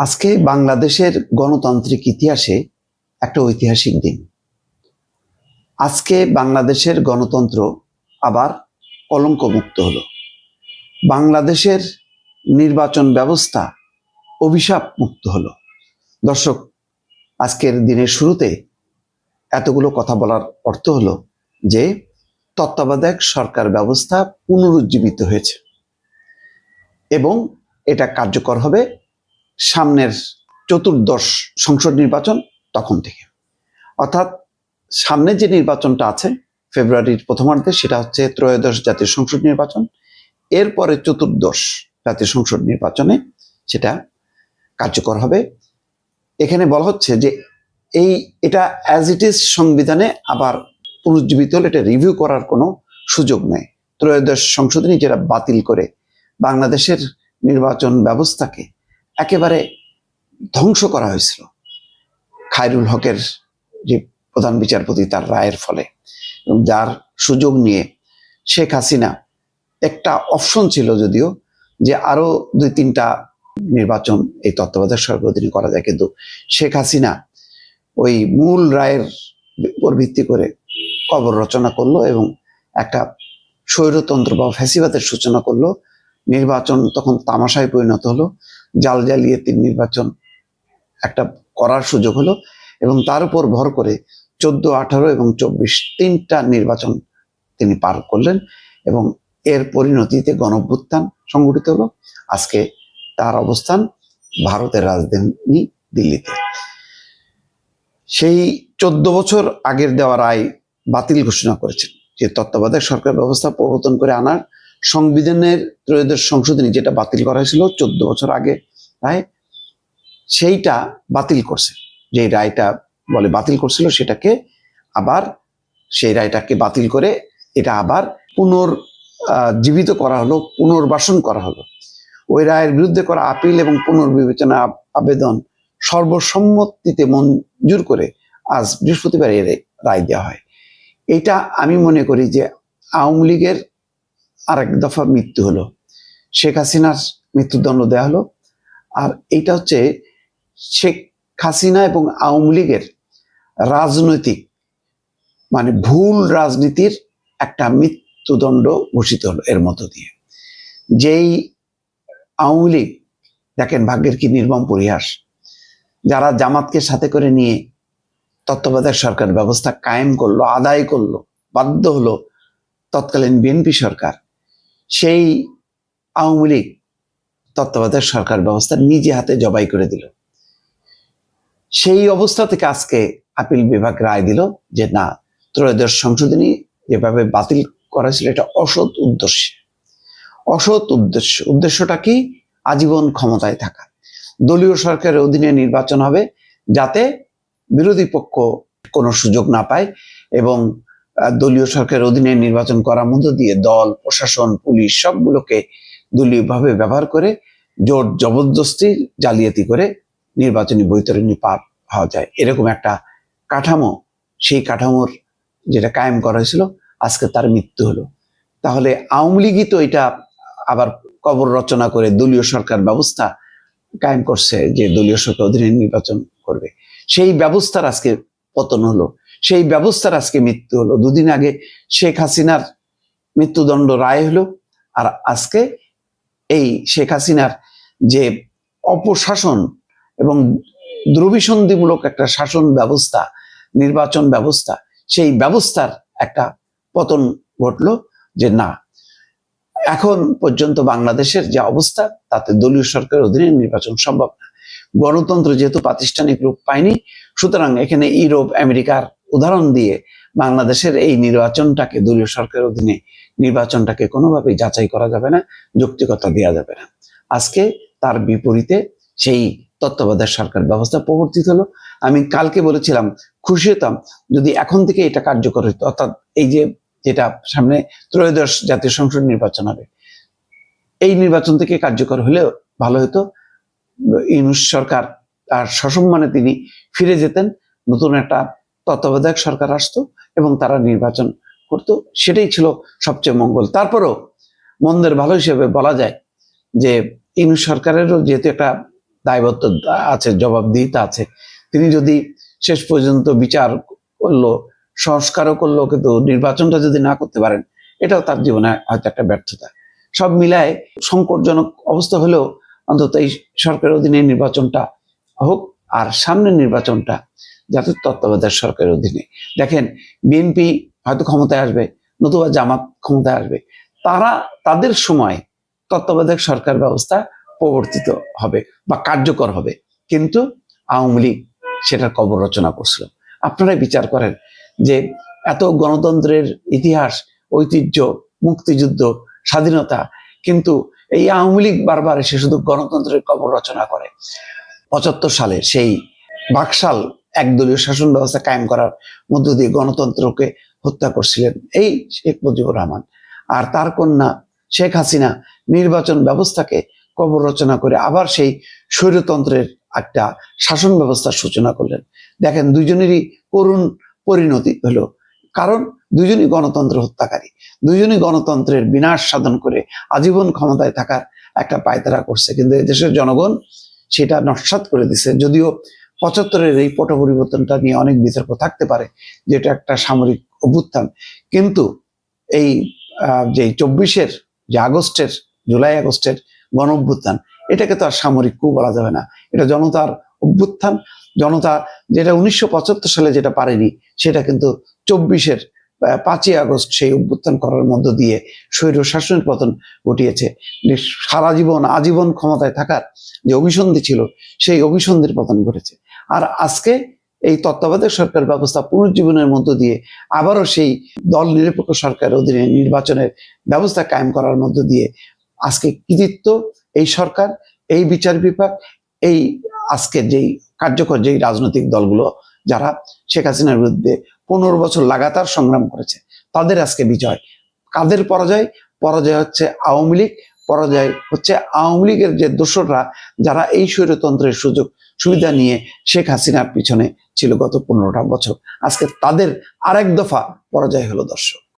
আজকে বাংলাদেশের গণতান্ত্রিক ইতিহাসে একটা ঐতিহাসিক দিন। আজকে বাংলাদেশের গণতন্ত্র আবার কলঙ্ক মুক্ত হলো। বাংলাদেশের নির্বাচন ব্যবস্থা অভিশাপ মুক্ত হলো। দর্শক, আজকের দিনের শুরুতে এতগুলো কথা বলার অর্থ হলো যে তত্ত্বাবধায়ক সরকার ব্যবস্থা পুনরুজ্জীবিত হয়েছে এবং এটা কার্যকর হবে সামনের চতুর্দশ সংসদ নির্বাচন তখন থেকে। অর্থাৎ সামনে যে নির্বাচনটা আছে, ফেব্রুয়ারির প্রথমার্ধে, সেটা হচ্ছে ত্রয়োদশ জাতীয় সংসদ নির্বাচন। এরপরে চতুর্দশ জাতীয় সংসদ নির্বাচনে সেটা কার্যকর হবে। এখানে বলা হচ্ছে যে এই, এটা অ্যাজ ইট ইজ সংবিধানে আবার পুনরুজ্জীবিত হলে এটা রিভিউ করার কোনো সুযোগ নেই। ত্রয়োদশ সংশোধনী যেটা বাতিল করে বাংলাদেশের নির্বাচন ব্যবস্থাকে একেবারে ধ্বংস করা হয়েছিল। খায়রুল হকের যে প্রধান বিচারপতি, তার রায়ের ফলে। এবং যার সুযোগ নিয়ে শেখ হাসিনা একটা অপশন ছিল যদিও যে আরও দুই তিনটা নির্বাচন এই তত্ত্বাবধায়ক সরকার অধীনে করা যায়। কিন্তু শেখ হাসিনা ওই মূল রায়ের উপর ভিত্তি করে কবর রচনা করল এবং একটা স্বৈরতন্ত্র বা ফ্যাসিবাদের সূচনা করল। নির্বাচন তখন তামাশায় পরিণত হলো। জাল জালিয়াতির নির্বাচন একটা করার সুযোগ হলো এবং তার উপর ভর করে চোদ্দ, আঠারো এবং চব্বিশ তিনটা নির্বাচন তিনি পার করলেন এবং এর পরিণতিতে গণভ্যুত্থান সংগঠিত হলো। আজকে তার অবস্থান ভারতের রাজধানী দিল্লিতে। সেই চোদ্দ বছর আগের দেওয়া রায় বাতিল ঘোষণা করেছেন যে তত্ত্বাবধায়ক সরকার ব্যবস্থা প্রবর্তন করে আনার সংবিধানের ত্রয়োদশ সংশোধনী যেটা বাতিল করা হয়েছিল চোদ্দ বছর আগে রায় সেইটা বাতিল করছে। যে রায়টা বলে বাতিল করছিল সেটাকে আবার, সেই রায়টাকে বাতিল করে এটা আবার পুনর জীবিত করা হলো, পুনর্বাসন করা হলো। ওই রায়ের বিরুদ্ধে করা আপিল এবং পুনর্বিবেচনা আবেদন সর্বসম্মতিতে মঞ্জুর করে আজ বৃহস্পতিবার এর রায় দেওয়া হয়। এটা আমি মনে করি যে আওয়ামী লীগের আরেক দফা মৃত্যু হলো। শেখ হাসিনার মৃত্যুদণ্ড দেওয়া হলো। আর এইটা হচ্ছে শেখ হাসিনা এবং আওয়ামী লীগের রাজনৈতিক মানে ভুল রাজনীতির একটা মৃত্যুদণ্ড ঘোষিত হলো এর মধ্য দিয়ে। যেই আওয়ামী লীগ, দেখেন ভাগ্যের কি নির্মম পরিহাস। যারা জামাতকে সাথে করে নিয়ে তত্ত্বাবধায়ক সরকার ব্যবস্থা কায়েম করল, আদায় করল, বাধ্য হলো তৎকালীন বিএনপি সরকার সেই আওয়ামী লীগ তত্ত্বাবধায়ক সরকার ব্যবস্থা নিজে হাতে জবাই করে দিল। সেই অবস্থা থেকে আজকে আপিল বিভাগ রায় দিল যে, না, ত্রয়োদশ সংশোধনী যেভাবে বাতিল করা ছিল, এটা অসৎ উদ্দেশ্যে। অসৎ উদ্দেশ্য। উদ্দেশ্যটা কি? আজীবন ক্ষমতায় থাকা। দলীয় সরকারের অধীনে নির্বাচন হবে যাতে বিরোধী পক্ষ কোনো সুযোগ না পায় এবং দলীয় সরকারের অধীনে নির্বাচন করার মধ্য দিয়ে দল, প্রশাসন, পুলিশ সবগুলোকে দলীয়ভাবে ব্যবহার করে জোর জবরদস্তি জালিয়াতি করে নির্বাচনী বৈতরণী পার হওয়া যায়। এরকম একটা কাঠামো, সেই কাঠামোর যেটা কায়েম করা হয়েছিল, আজকে তার মৃত্যু হলো। তাহলে আওয়ামী লীগই তো এটা আবার কবর রচনা করে দলীয় সরকার ব্যবস্থা কায়েম করছে যে দলীয় সরকার অধীনে নির্বাচন করবে। সেই ব্যবস্থার আজকে পতন হলো। সেই ব্যবস্থার আজকে মৃত্যু হলো। দুদিন আগে শেখ হাসিনার মৃত্যুদণ্ড রায় হলো আর আজকে এই শেখ হাসিনার যে অপশাসন এবং দ্রবিসন্ধিমূলক একটা শাসন ব্যবস্থা, নির্বাচন ব্যবস্থা, সেই ব্যবস্থার একটা পতন ঘটলো যে না, এখন পর্যন্ত বাংলাদেশের যে অবস্থা তাতে দলীয় সরকারের অধীনে নির্বাচন সম্ভব না। গণতন্ত্র যেহেতু প্রাতিষ্ঠানিক রূপ পায়নি, সুতরাং এখানে ইউরোপ, আমেরিকার উদাহরণ দিয়ে বাংলাদেশের এই নির্বাচনটাকে, দলীয় সরকারের অধীনে নির্বাচনটাকে কোনোভাবেই যাচাই করা যাবে না, যৌক্তিকতা দেওয়া যাবে না। আজকে তার বিপরীতে সেই তত্ত্বাবধায়ক সরকার ব্যবস্থা প্রবর্তিত হলো। আমি কালকে বলেছিলাম, খুশি হতাম যদি এখন থেকে এটা কার্যকর হতো। অর্থাৎ এই যে যেটা সামনে ত্রয়োদশ জাতীয় সংসদ নির্বাচন হবে, এই নির্বাচন থেকে কার্যকর হলেও ভালো হতো। ইউনুস সরকার আর সসম্মানে তিনি ফিরে যেতেন। নতুন একটা তত্ত্বাবধায়ক সরকার আসতো এবং তারা নির্বাচন করতো, সেটাই ছিল সবচেয়ে মঙ্গল। তারপরও মন্দের ভালো হিসেবে বলা যায় যে ইউনুস সরকারেরও যেহেতু একটা দায়বদ্ধ আছে, জবাবদিহিতা আছে, তিনি যদি শেষ পর্যন্ত বিচার করল, সংস্কারও করল, কিন্তু নির্বাচনটা যদি না করতে পারেন, এটাও তার জীবনে হয়তো একটা ব্যর্থতা। সব মিলায় সংকটজনক অবস্থা হলেও অন্তত এই সরকারের অধীনে নির্বাচনটা হোক। আর সামনের নির্বাচনটা যাতে তত্ত্বাবধায়ক সরকারের অধীনে। দেখেন বিএনপি হয়তো ক্ষমতায় আসবে, নতুবা জামাত ক্ষমতায় আসবে। তারা তাদের সময় তত্ত্বাবধায়ক সরকার ব্যবস্থা প্রবর্তিত হবে বা কার্যকর হবে। কিন্তু আওয়ামী লীগ সেটার কবর রচনা করছিল। আপনারাই বিচার করেন যে এত গণতন্ত্রের ইতিহাস, ঐতিহ্য, মুক্তিযুদ্ধ, স্বাধীনতা, কিন্তু এই আওয়ামী লীগ বারবার এসে শুধু গণতন্ত্রের কবর রচনা করে। পঁচাত্তর সালে সেই বাকশাল একদলীয় শাসন ব্যবস্থা কায়েম করার মধ্য দিয়ে গণতন্ত্রকে হত্যা করছিলেন। এই শেখ মুজিবুর রহমান। আর তার কন্যা শেখ হাসিনা নির্বাচন ব্যবস্থাকে কবর রচনা করে আবার সেই স্বৈরতন্ত্রের একটা শাসন ব্যবস্থার সূচনা করলেন। দেখেন দুজনেরই করুণ পরিণতি হলো। কারণ দুজনই গণতন্ত্র হত্যাকারী। দুজনই গণতন্ত্রের বিনাশ সাধন করে আজীবন ক্ষমতায় থাকার একটা পায়তারা করছে। কিন্তু দেশের জনগণ সেটা নস্বাত করে দিছে। যদিও পঁচাত্তরের এই পট পরিবর্তনটা নিয়ে অনেক বিতর্ক থাকতে পারে যেটা একটা সামরিক অভ্যুত্থান। কিন্তু এই যে চব্বিশের, যে আগস্টের, জুলাই আগস্টের গণ অভ্যুত্থান এটাকে তো আর সামরিক কু বলা যাবে না। এটা জনতার অভ্যুত্থান। জনতা যেটা উনিশশো পঁচাত্তর সালে যেটা পারেনি, সেটা কিন্তু চব্বিশের পাঁচই আগস্ট সেই অভ্যুত্থান করার মধ্য দিয়ে স্বৈর শাসনের পতন ঘটিয়েছে। সারা জীবন আজীবন ক্ষমতায় থাকার যে অভিসন্ধি ছিল, সেই অভিসন্ধির পতন ঘটেছে। আর আজকে এই তত্ত্বাবধায়ক সরকার ব্যবস্থা পুনর্জীবনের মধ্য দিয়ে আবারও সেই দল নিরপেক্ষ সরকারের অধীনে নির্বাচনের ব্যবস্থা কায়েম করার মধ্য দিয়ে আজকে কৃতিত্ব, এই সরকার, এই বিচার বিভাগ, এই আজকের যেই কার্যকর যেই রাজনৈতিক দলগুলো, যারা শেখ হাসিনার বিরুদ্ধে পনেরো বছর লাগাতার সংগ্রাম করেছে। তাদের আজকে বিজয়। কাদের পরাজয়? পরাজয় হচ্ছে আওয়ামী লীগ। পরাজয় হচ্ছে আওয়ামী লীগের যে দোসররা, যারা এই স্বৈরতন্ত্রের সুযোগ সুবিধা নিয়ে শেখ হাসিনার পিছনে ছিল গত পনেরোটা বছর। আজকে তাদের আরেক দফা পরাজয় হলো দর্শক।